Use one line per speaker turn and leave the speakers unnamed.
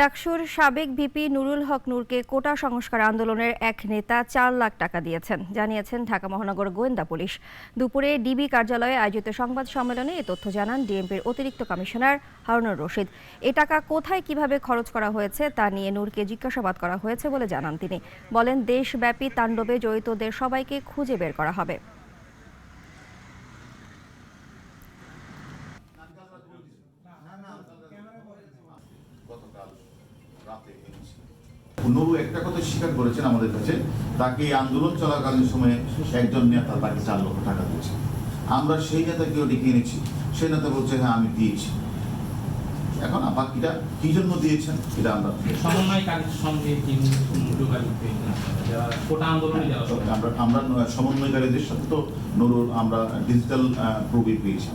ডাকসুর সাবেক ভিপি নুরুল হক নূরকে কোটা সংস্কার আন্দোলনের এক নেতা চার লাখ টাকা দিয়েছেন, জানিয়েছেন ঢাকা মহানগর গোয়েন্দা পুলিশ। দুপুরে ডিবি কার্যালয়ে আয়োজিত সংবাদ সম্মেলনে এ তথ্য জানান ডিএমপির অতিরিক্ত কমিশনার হারুনুর রশিদ। এ টাকা কোথায় কীভাবে খরচ করা হয়েছে তা নিয়ে নূরকে জিজ্ঞাসাবাদ করা হয়েছে বলে জানান তিনি। বলেন, দেশব্যাপী তাণ্ডবে জড়িতদের সবাইকে খুঁজে বের করা হবে।
নুরু একটা কথা স্বীকার করেছেন আমাদের কাছে তাকে আন্দোলন চলাকালীন সময়ে একজন নেতা তাকে চার লক্ষ টাকা দিয়েছে। আমরা সেই নেতাকেও ডেকে এনেছি সেই নেতা বলছে হ্যাঁ আমি দিয়েছি। এখন বাকিটা কি জন্য দিয়েছেন এটা আমরা আমরা সমন্বয়কারীদের সাথে তো নুরুর আমরা ডিজিটাল প্রবি পেয়েছি।